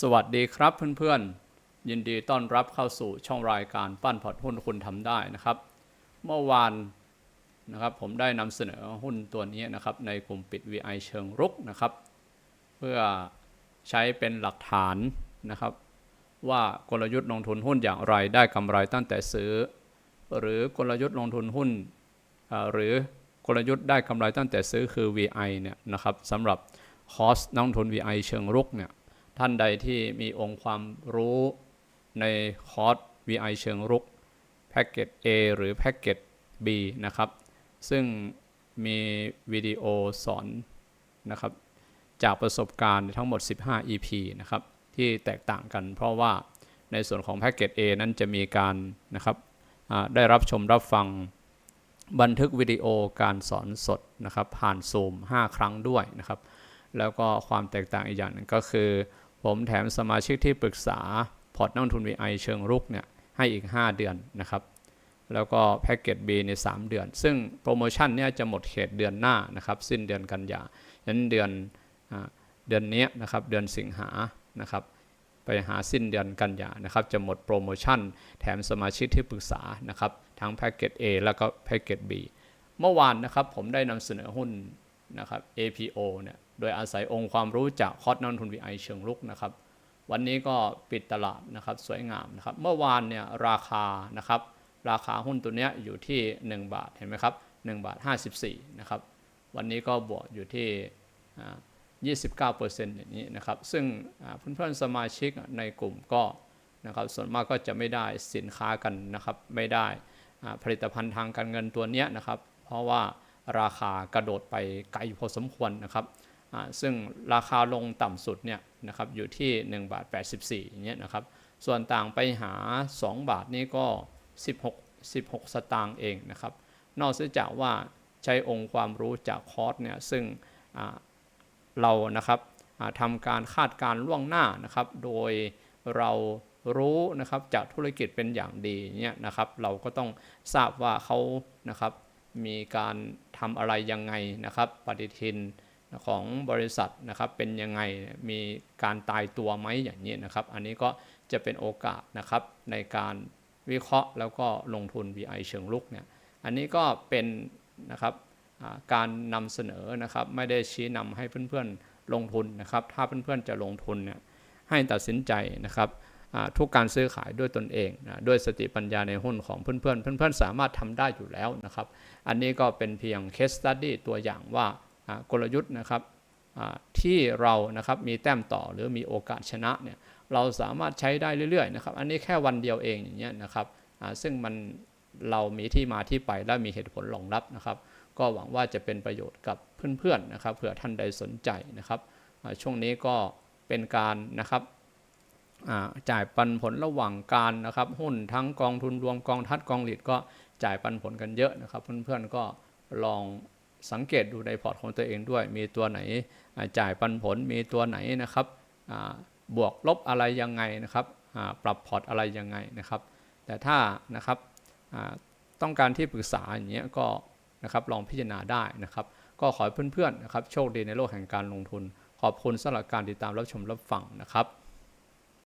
สวัสดีครับเพื่อนๆ ยินดีต้อนรับเข้าสู่ช่องรายการปั้นพอร์ตหุ้นคุณทำได้นะครับ เมื่อวานนะครับผมได้นำเสนอหุ้นตัวนี้นะครับในกลุ่มปิด VI เชิงรุกนะครับ เพื่อใช้เป็นหลักฐานนะครับ ว่ากลยุทธ์ลงทุนหุ้นอย่างไรได้กำไรตั้งแต่ซื้อ หรือกลยุทธ์ลงทุนหุ้น หรือกลยุทธ์ได้กำไรตั้งแต่ซื้อคือ VI เนี่ยนะครับสำหรับคอสนักลงทุน VI เชิงรุกเนี่ย ท่านใดที่มีองค์ความรู้ในคอร์ส VI เชิงรุกแพ็กเกจ A หรือแพ็กเกจ B นะครับ ซึ่งมีวิดีโอสอนนะครับ จากประสบการณ์ทั้งหมด 15 EP นะครับ ที่แตกต่างกัน เพราะว่าในส่วนของแพ็กเกจ A นั้นจะมีการนะครับได้รับชมรับฟังบันทึกวิดีโอการสอนสดนะครับ ผ่านซูม 5 ครั้งด้วยนะครับ แล้วก็ความแตกต่างอีกอย่างนึงก็คือ ผมแถมสมาชิกที่ปรึกษา พอร์ตนักลงทุน VI เชิงรุกเนี่ยให้อีก 5 เดือนนะครับ แล้วก็แพ็กเกจ B ใน 3 เดือน ซึ่งโปรโมชั่นเนี่ยจะหมดเขตเดือนหน้านะครับ สิ้นเดือนกันยาฉะนั้นเดือนเดือนนี้นะครับเดือนสิงหานะครับไปหาสิ้นเดือนกันยานะครับ จะหมดโปรโมชั่น แถมสมาชิกที่ปรึกษานะครับ ทั้งแพ็กเกจ A แล้วก็แพ็กเกจ B เมื่อวานนะครับผมได้นำเสนอหุ้น นะครับ APO เนี่ยโดยอาศัยองค์ความรู้จากคอร์สนักทุน VI เชิงรุกนะครับ วันนี้ก็ปิดตลาดนะครับสวยงามนะครับ เมื่อวานเนี่ยราคานะครับราคาหุ้นตัวเนี้ยอยู่ที่ 1 บาทเห็นไหมครับ1บาท54นะครับวันนี้ก็บวกอยู่ที่อ่า29%อย่างนี้นะครับซึ่งเพื่อนๆสมาชิกในกลุ่มก็นะครับส่วนมากก็จะไม่ได้สินค้ากันนะครับไม่ได้ผลิตภัณฑ์ทางการเงินตัวเนี้ยนะครับ เพราะว่า ราคากระโดดไปไกลพอสมควรนะครับซึ่งราคาลงต่ำสุดเนี่ยนะครับอยู่ที่ 1 บาท 84อย่างเงี้ยนะครับ ส่วนต่างไปหา 2 บาทนี่ก็ 16 16 สตางค์เองนะครับ นอกจากว่าใช้องค์ความรู้จากคอร์สเนี่ยซึ่งเรานะครับทำการคาดการล่วงหน้านะครับ โดยเรารู้นะครับจากธุรกิจเป็นอย่างดีเนี่ยนะครับ เราก็ต้องทราบว่าเขานะครับ มีการทำอะไรยังไงนะครับ ปฏิทินของบริษัทนะครับเป็นยังไงมีการตายตัวไหมอย่างนี้นะครับ อันนี้ก็จะเป็นโอกาสนะครับในการวิเคราะห์แล้วก็ลงทุน VI เชิงลุกเนี่ยอันนี้ก็เป็นนะครับการนำเสนอนะครับไม่ได้ชี้นำให้เพื่อนๆลงทุนนะครับ ถ้าเพื่อนๆจะลงทุนเนี่ยให้ตัดสินใจนะครับ ทุกการซื้อขายด้วยตนเองนะด้วยสติปัญญาในหุ้นของเพื่อนๆ เพื่อนๆ สามารถทำได้อยู่แล้วนะครับ อันนี้ก็เป็นเพียง case study ตัวอย่างว่ากลยุทธ์นะครับที่เรานะครับมีแต้มต่อหรือมีโอกาสชนะเนี่ยเราสามารถใช้ได้เรื่อยๆนะครับ อันนี้แค่วันเดียวเองอย่างเงี้ยนะครับซึ่งมันเรามีที่มาที่ไปและมีเหตุผลรองรับนะครับ ก็หวังว่าจะเป็นประโยชน์กับเพื่อนๆนะครับเผื่อท่านใดสนใจนะครับช่วงนี้ก็เป็นการนะครับ จ่ายปันผลระหว่างการนะครับหุ้นทั้งกองทุนรวมกองทัดกองหลีดก็จ่ายปันผลกันเยอะนะครับ เพื่อนๆก็ลองสังเกตดูในพอร์ตของตัวเองด้วย มีตัวไหนจ่ายปันผลมีตัวไหนนะครับบวกลบอะไรยังไงนะครับปรับพอร์ตอะไรยังไงนะครับ แต่ถ้านะครับต้องการที่ปรึกษาอย่างเงี้ยก็นะครับลองพิจารณาได้นะครับ ก็ขอให้เพื่อนๆนะครับโชคดีในโลกแห่งการลงทุน ขอบคุณสำหรับการติดตามรับชมรับฟังนะครับ